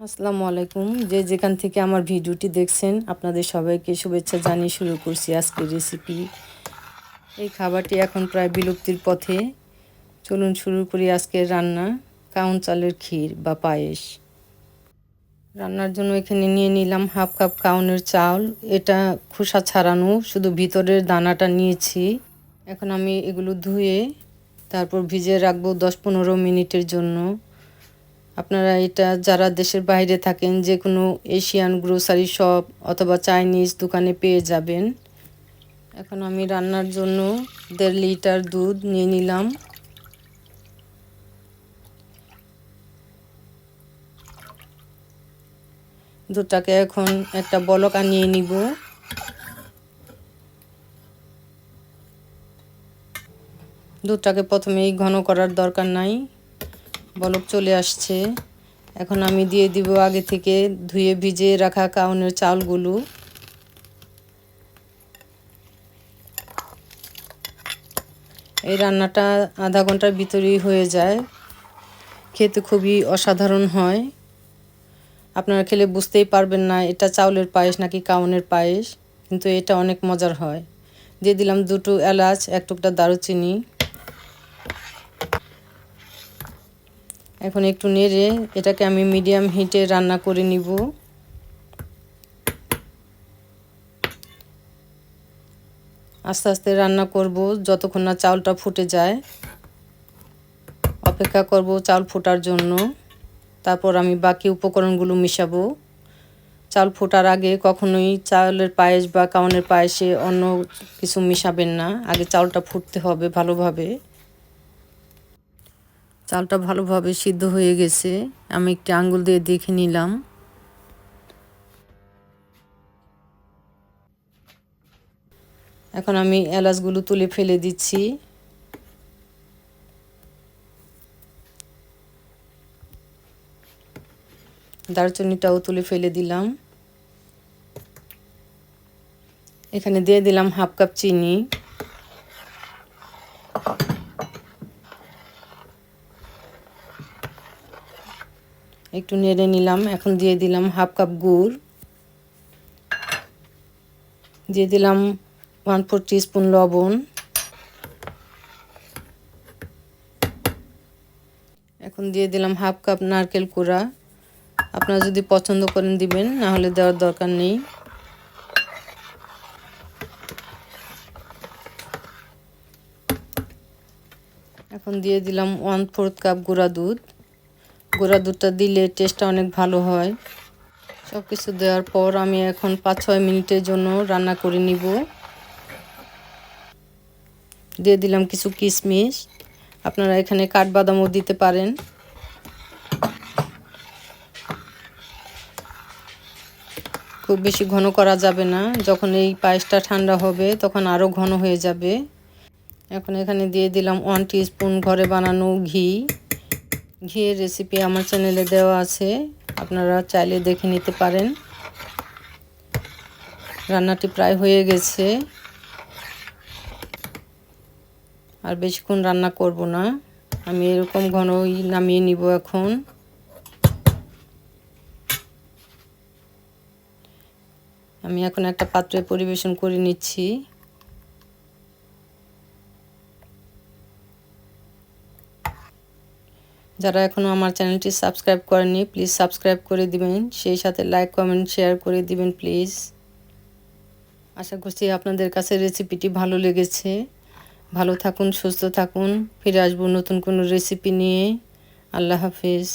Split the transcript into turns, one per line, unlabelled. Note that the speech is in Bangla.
আসসালামু আলাইকুম। যে যেখান থেকে আমার ভিডিওটি দেখছেন, আপনাদের সবাইকে শুভেচ্ছা জানিয়ে শুরু করছি আজকের রেসিপি এই খাবারটি এখন প্রায় বিলুপ্তির পথে। চলুন শুরু করি আজকের রান্না। কাউন চালের ক্ষীর বা পায়েস। রান্নার জন্য এখানে নিয়ে নিলাম হাফ কাপ কাউনের চাল। এটা খোসা ছাড়ানো, শুধু ভিতরের দানাটা নিয়েছি। এখন আমি এগুলো ধুয়ে তারপর ভিজে রাখব দশ পনেরো মিনিটের জন্য। আপনারা এটা যারা দেশের বাইরে থাকেন যে কোনো এশিয়ান গ্রোসারি শপ অথবা চাইনিজ দোকানে পেয়ে যাবেন। এখন আমি রান্নার জন্য দেড় লিটার দুধ নিয়ে নিলাম। দুধটাকে এখন একটা বলক আনিয়ে নিব। দুধটাকে প্রথমেই ঘন করার দরকার নাই। বলক চলে আসছে। এখন আমি দিয়ে দিব আগে থেকে ধুয়ে ভিজিয়ে রাখা কাউনের চালগুলো। এই রান্নাটা আধা ঘণ্টার ভিতরেই হয়ে যায়। খেতে খুবই অসাধারণ হয়। আপনারা খেলে বুঝতেই পারবেন না, এটা চাউলের পায়েস নাকি কাউনের পায়েস, কিন্তু এটা অনেক মজার হয়। দিয়ে দিলাম দুটো এলাচ, এক টুকটা দারুচিনি। এখন একটু নেড়ে এটাকে আমি মিডিয়াম হিটে রান্না করে নিব। আস্তে আস্তে রান্না করব, যতক্ষণ না চাউলটা ফুটে যায়। অপেক্ষা করব চাউল ফোটার জন্য। তারপর আমি বাকি উপকরণগুলো মিশাবো। চাল ফোটার আগে কখনোই চাউলের পায়েস বা কাউনের পায়েসে অন্য কিছু মিশাবেন না। আগে চাউলটা ফুটতে হবে ভালোভাবে। চালটা ভালোভাবে সিদ্ধ হয়ে গেছে। আমি একটি আঙ্গুল দিয়ে দেখে নিলাম। এখন আমি এলাচগুলো তুলে ফেলে দিচ্ছি। দারচিনিটাও তুলে ফেলে দিলাম। এখানে দিয়ে দিলাম হাফ কাপ চিনি। একটু নেড়ে নিলাম। এখন দিয়ে দিলাম হাফ কাপ গুড়। দিয়ে দিলাম ওয়ান ফোর স্পুন লবণ। এখন দিয়ে দিলাম হাফ কাপ নারকেল কুড়া। আপনারা যদি পছন্দ করেন দিবেন, না হলে দেওয়ার দরকার নেই। এখন দিয়ে দিলাম ওয়ান ফোর্থ কাপ গুঁড়া দুধ। গুঁড়া দুধটা দিলে টেস্টটা অনেক ভালো হয়। সব কিছু দেওয়ার পর আমি এখন পাঁচ ছয় মিনিটের জন্য রান্না করে নিব। দিয়ে দিলাম কিছু কিশমিশ। আপনারা এখানে কাঠবাদামও দিতে পারেন। খুব বেশি ঘন করা যাবে না। যখন এই পায়েসটা ঠান্ডা হবে, তখন আরও ঘন হয়ে যাবে। এখন এখানে দিয়ে দিলাম ওয়ান স্পুন ঘরে বানানো ঘি। ঘিয়ের রেসিপি আমার চ্যানেলে দেওয়া আছে। আপনারা চাইলে দেখে নিতে পারেন। রান্নাটি প্রায় হয়ে গেছে। আর বেশিক্ষণ রান্না করব না। আমি এরকম ঘনই নামিয়ে নিব এখন। আমি এখন একটা পাত্রে পরিবেশন করে নিচ্ছি। যারা এখনও আমার চ্যানেলটি সাবস্ক্রাইব করেনি প্লিজ সাবস্ক্রাইব করে দিবেন। সেই সাথে লাইক কমেন্ট শেয়ার করে দিবেন প্লিজ আশা করছি আপনাদের কাছে রেসিপিটি ভালো লেগেছে। ভালো থাকুন, সুস্থ থাকুন। ফিরে আসব নতুন কোনো রেসিপি নিয়ে। আল্লাহ হাফিজ।